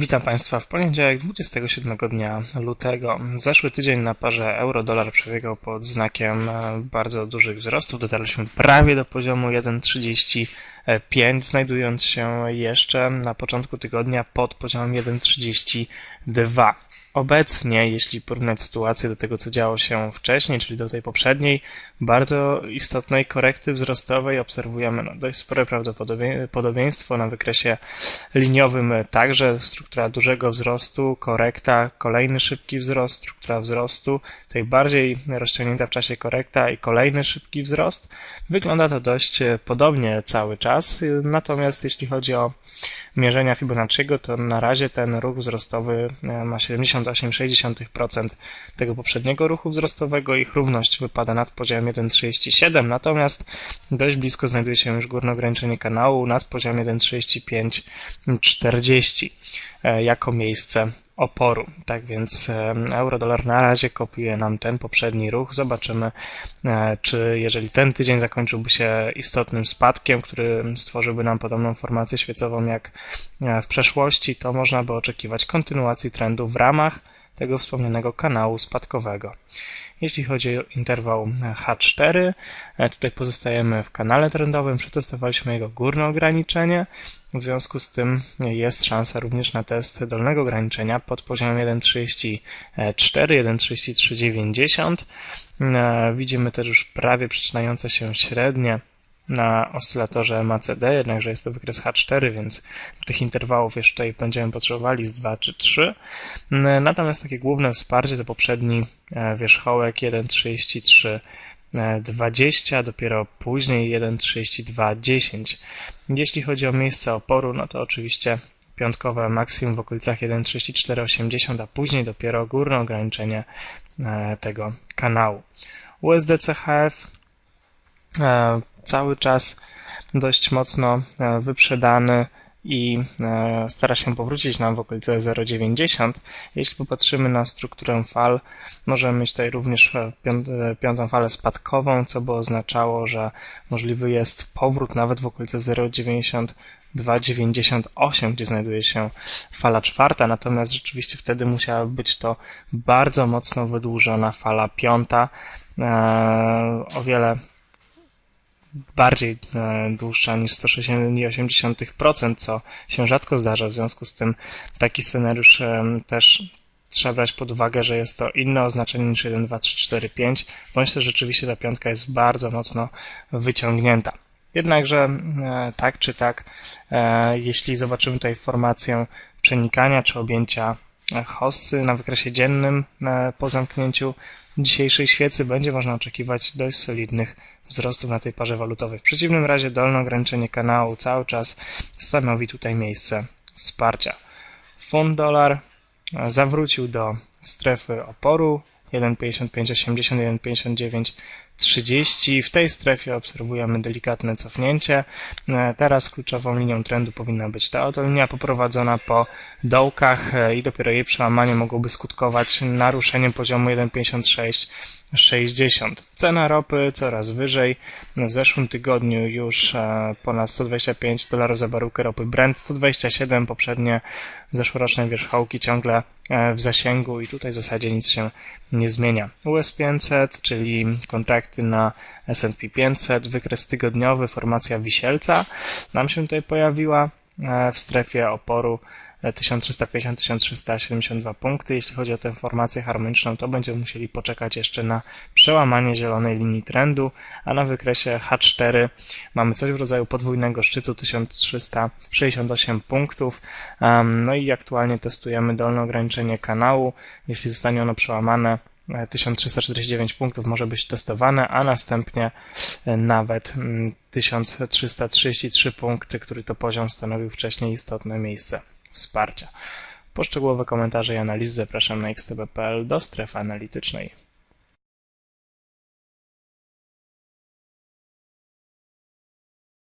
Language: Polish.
Witam Państwa w poniedziałek 27 dnia lutego. Zeszły tydzień na parze euro-dolar przebiegał pod znakiem e, bardzo dużych wzrostów. Dotarliśmy prawie do poziomu 1,35, znajdując się jeszcze na początku tygodnia pod poziomem 1,32 obecnie, jeśli porównać sytuację do tego, co działo się wcześniej, czyli do tej poprzedniej, bardzo istotnej korekty wzrostowej obserwujemy no, dość spore podobieństwo na wykresie liniowym e, także struktura dużego wzrostu, korekta, kolejny szybki wzrost, struktura wzrostu, tej bardziej rozciągnięta w czasie korekta i kolejny szybki wzrost. Wygląda to dość e, podobnie cały czas, e, natomiast jeśli chodzi o mierzenia Fibonacciego, to na razie ten ruch wzrostowy ma 70 1,68% tego poprzedniego ruchu wzrostowego. Ich równość wypada nad poziom 1,37, natomiast dość blisko znajduje się już górne ograniczenie kanału nad poziom 1,3540 e, jako miejsce oporu. Tak więc e, euro-dolar na razie kopiuje nam ten poprzedni ruch. Zobaczymy, e, czy jeżeli ten tydzień zakończyłby się istotnym spadkiem, który stworzyłby nam podobną formację świecową jak w przeszłości, to można by oczekiwać kontynuacji trendu w ramach tego wspomnianego kanału spadkowego. Jeśli chodzi o interwał H4, e, tutaj pozostajemy w kanale trendowym, przetestowaliśmy jego górne ograniczenie, w związku z tym jest szansa również na test dolnego ograniczenia pod poziomem 1.34, 1.3390. E, widzimy też już prawie przecinające się średnie na oscylatorze MACD, jednakże jest to wykres H4, więc tych interwałów jeszcze będziemy potrzebowali z 2 czy 3. Natomiast takie główne wsparcie to poprzedni e, wierzchołek 1.33 20, dopiero później 1.32.10. Jeśli chodzi o miejsce oporu, no to oczywiście piątkowe maksimum w okolicach 1.3480, a później dopiero górne ograniczenie e, tego kanału. USDCHF e, cały czas dość mocno e, wyprzedany i e, stara się powrócić nam w okolice 0,90. Jeśli popatrzymy na strukturę fal, możemy mieć tutaj również e, piątą falę spadkową, co by oznaczało, że możliwy jest powrót nawet w okolice 0,90 2,98, gdzie znajduje się fala czwarta, natomiast rzeczywiście wtedy musiała być to bardzo mocno wydłużona fala piąta, o wiele bardziej e, dłuższa niż 160%, co się rzadko zdarza. W związku z tym taki scenariusz e, też trzeba brać pod uwagę, że jest to inne oznaczenie niż 1, 2, 3, 4, 5, bądź też rzeczywiście ta piątka jest bardzo mocno wyciągnięta. Jednakże e, tak czy tak, jeśli zobaczymy tutaj formację przenikania czy objęcia hossy na wykresie dziennym po zamknięciu dzisiejszej świecy będzie można oczekiwać dość solidnych wzrostów na tej parze walutowej. W przeciwnym razie dolne ograniczenie kanału cały czas stanowi tutaj miejsce wsparcia. Fund dolar zawrócił do strefy oporu 1,5580, 1,59 30. W tej strefie obserwujemy delikatne cofnięcie. E, teraz kluczową linią trendu powinna być ta oto linia poprowadzona po dołkach e, i dopiero jej przełamanie mogłoby skutkować naruszeniem poziomu 1,5660. Cena ropy coraz wyżej. W zeszłym tygodniu już e, ponad 125 dolarów za baryłkę ropy Brent, 127 poprzednie zeszłoroczne wierzchołki ciągle w zasięgu i tutaj w zasadzie nic się nie zmienia. US 500, czyli na S&P 500, wykres tygodniowy, formacja wisielca nam się tutaj pojawiła e, w strefie oporu 1350-1372 e, punkty. Jeśli chodzi o tę formację harmoniczną, to będziemy musieli poczekać jeszcze na przełamanie zielonej linii trendu, a na wykresie H4 mamy coś w rodzaju podwójnego szczytu 1368 punktów. No i aktualnie testujemy dolne ograniczenie kanału. Jeśli zostanie ono przełamane, 1349 punktów może być testowane, a następnie e, nawet 1333 mm, punkty, który to poziom stanowił wcześniej istotne miejsce wsparcia. Poszczegółowe komentarze i analizy zapraszam na xtb.pl do strefy analitycznej.